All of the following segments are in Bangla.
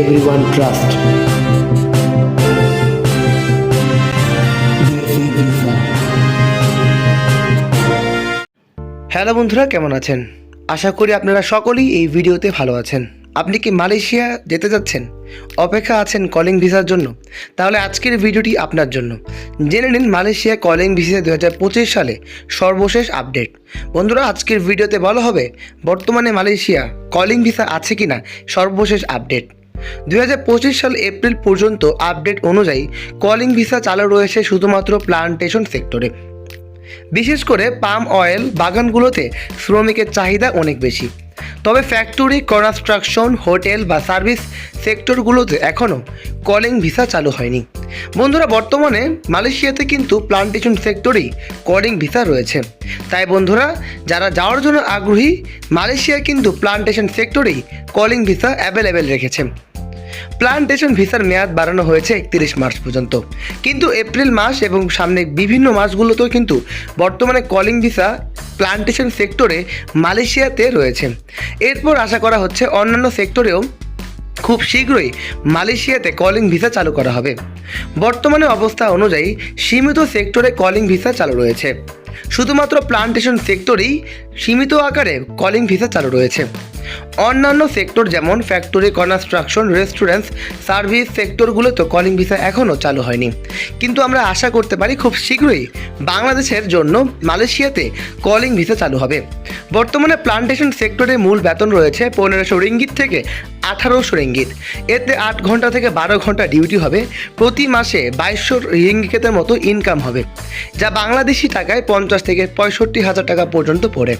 everyone trust. হ্যালো বন্ধুরা, কেমন আছেন? আশা করি আপনারা সকলেই এই ভিডিওতে ভালো আছেন। আপনি কি মালয়েশিয়া যেতে যাচ্ছেন? অপেক্ষা আছেন কলিং ভিসার জন্য? তাহলে আজকের ভিডিওটি আপনার জন্য। জেনে নিন মালয়েশিয়া কলিং ভিসা দু হাজার পঁচিশ সালে সর্বশেষ আপডেট। বন্ধুরা, আজকের ভিডিওতে বলা হবে, বর্তমানে মালয়েশিয়া কলিং ভিসা আছে কিনা সর্বশেষ আপডেট। দুই হাজার পঁচিশ সাল এপ্রিল পর্যন্ত আপডেট অনুযায়ী কলিং ভিসা চালু রয়েছে শুধুমাত্র প্লান্টেশন সেক্টরে। বিশেষ করে পাম অয়েল বাগানগুলোতে শ্রমিকের চাহিদা অনেক বেশি। তবে ফ্যাক্টরি, কনস্ট্রাকশন, হোটেল বা সার্ভিস সেক্টরগুলোতে এখনও কলিং ভিসা চালু হয়নি। বন্ধুরা, বর্তমানে মালয়েশিয়াতে কিন্তু প্লান্টেশন সেক্টরেই কলিং ভিসা রয়েছে। তাই বন্ধুরা, যারা যাওয়ার জন্য আগ্রহী মালয়েশিয়া কিন্তু প্লান্টেশন সেক্টরেই কলিং ভিসা অ্যাভেলেবেল রেখেছে। প্লান্টেশন ভিসার মেয়াদ বাড়ানো হয়েছে একত্রিশ মার্চ পর্যন্ত। কিন্তু এপ্রিল মাস এবং সামনে বিভিন্ন মাসগুলোতেও কিন্তু বর্তমানে কলিং ভিসা প্লান্টেশন সেক্টরে মালয়েশিয়াতে রয়েছে। এরপর আশা করা হচ্ছে অন্যান্য সেক্টরেও খুব শীঘ্রই মালয়েশিয়াতে কলিং ভিসা চালু করা হবে। বর্তমানে অবস্থা অনুযায়ী সীমিত সেক্টরে কলিং ভিসা চালু রয়েছে। শুধুমাত্র প্লান্টেশন সেক্টরেই সীমিত আকারে কলিং ভিসা চালু রয়েছে। অন্যান্য সেক্টর যেমন ফ্যাক্টরি কনস্ট্রাকশন রেস্টুরেন্টস সার্ভিস সেক্টরগুলোতে কলিং ভিসা এখনও চালু হয়নি। কিন্তু আমরা আশা করতে পারি খুব শীঘ্রই বাংলাদেশের জন্য মালয়েশিয়াতে কলিং ভিসা চালু হবে। বর্তমানে প্লান্টেশন সেক্টরে মূল বেতন রয়েছে পনেরোশো রিঙ্গিত থেকে আঠারোশো রিঙ্গিত। এতে আট ঘণ্টা থেকে বারো ঘণ্টা ডিউটি হবে। প্রতি মাসে বাইশশো রিঙ্গিতের মতো ইনকাম হবে। যা বাংলাদেশি টাকায় থেকে পঁয়ষট্টি হাজার টাকা পর্যন্ত পড়ে।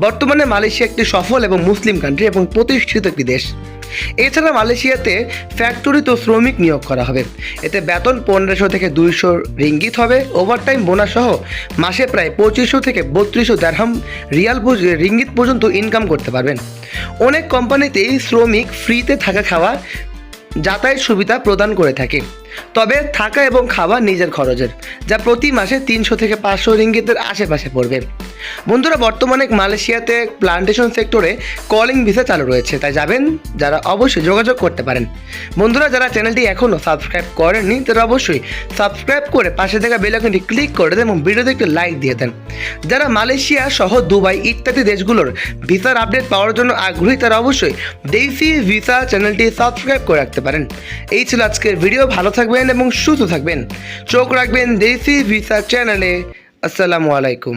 বর্তমানে মালয়েশিয়া একটি সফল এবং মুসলিম কান্ট্রি এবং প্রতিষ্ঠিত একটি দেশ। এছাড়া মালয়েশিয়াতে ফ্যাক্টরিতে শ্রমিক নিয়োগ করা হবে। এতে বেতন পনেরোশো থেকে দুইশো রিঙ্গিত হবে। ওভারটাইম বোনাস সহ মাসে প্রায় পঁচিশশো থেকে বত্রিশশো দেড়হাম রিয়াল রিঙ্গিত পর্যন্ত ইনকাম করতে পারবেন। অনেক কোম্পানিতেই শ্রমিক ফ্রিতে থাকা খাওয়া যাতায়াত সুবিধা প্রদান করে থাকে। তবে থাকা এবং খাওয়া নিজের খরচের, যা প্রতি মাসে তিনশো থেকে পাঁচশো রিঙ্গিতের আশেপাশে পড়বে। বন্ধুরা, বর্তমানে মালয়েশিয়াতে প্লান্টেশন সেক্টরে কলিং ভিসা চালু রয়েছে। তাই যাবেন, যারা অবশ্যই যোগাযোগ করতে পারেন। বন্ধুরা, যারা চ্যানেলটি এখনও সাবস্ক্রাইব করেননি, তারা অবশ্যই সাবস্ক্রাইব করে পাশে থাকা বেল আইকনটি ক্লিক করে দেন এবং ভিডিওতে একটি লাইক দিয়ে দেন। যারা মালয়েশিয়া সহ দুবাই ইত্যাদি দেশগুলোর ভিসার আপডেট পাওয়ার জন্য আগ্রহী, তারা অবশ্যই দেশি ভিসা চ্যানেলটি সাবস্ক্রাইব করে রাখতে পারেন। এই ছিল আজকের ভিডিও ভালো থাকবেন এবং সুস্থ থাকবেন। চোখ রাখবেন দেশি ভিসা চ্যানেলে আসসালামু আলাইকুম।